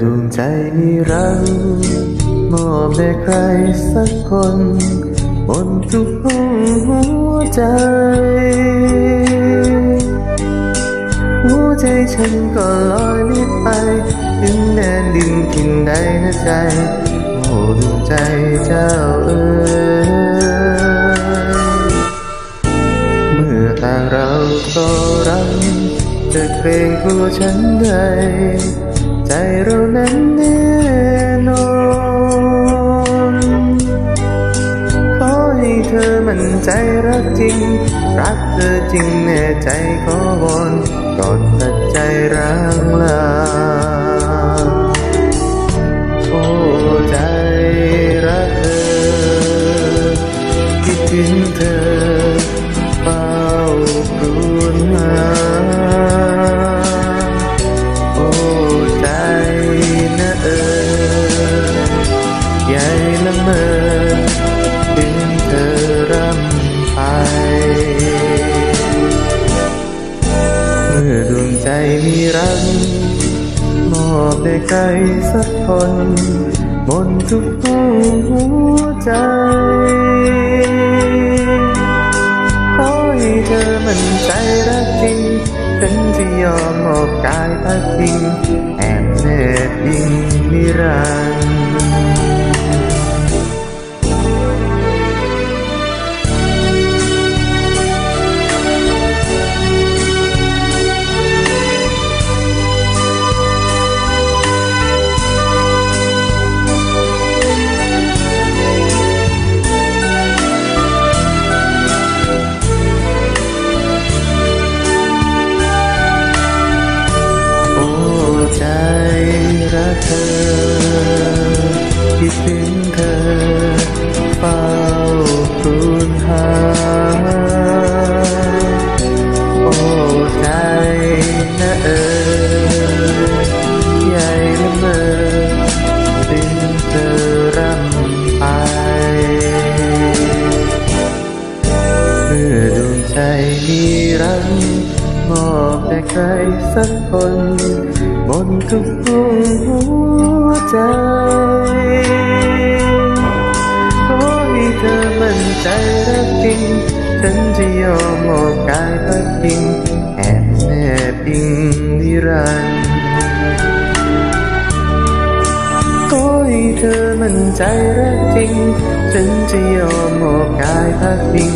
นิรันดร์มอบให้ใครสักคนบนทุกห้องหัวใจ หัวใจฉันก็ลอยลิบไปถึงแดนดินถิ่นใดนะใจ โอ้ดวงใจเจ้าเอ๋ยเมื่อต่างเราก็รักจะเกรงกลัวฉันใดใจ เรานั้นแน่นอนขอให้เธอมั่นใจรักจริง รักเธอจริงแน่ใจขอวอนก่อนตัดใจร้างลาโอ้ใจรักเธอคิดถึงเธอ ใจมีรักมอบให้ใครสักคนบนทุกห้องหัวใจ ขอให้เธอมันใจรักจริงฉันจะยอมมอบกายพักพิงแอบแนบยิงนิรันดร์ ถึงเธอเฝ้าครวญหา โอ้ใจนะเออใหญ่ละเมอถึงเธอรำไป เมื่อดวงใจมีรักมอบให้ใครสักคน บนทุกห้องหัวใจ เธอมั่นใจรักจริงฉันจะยอมมอบกายพักพิง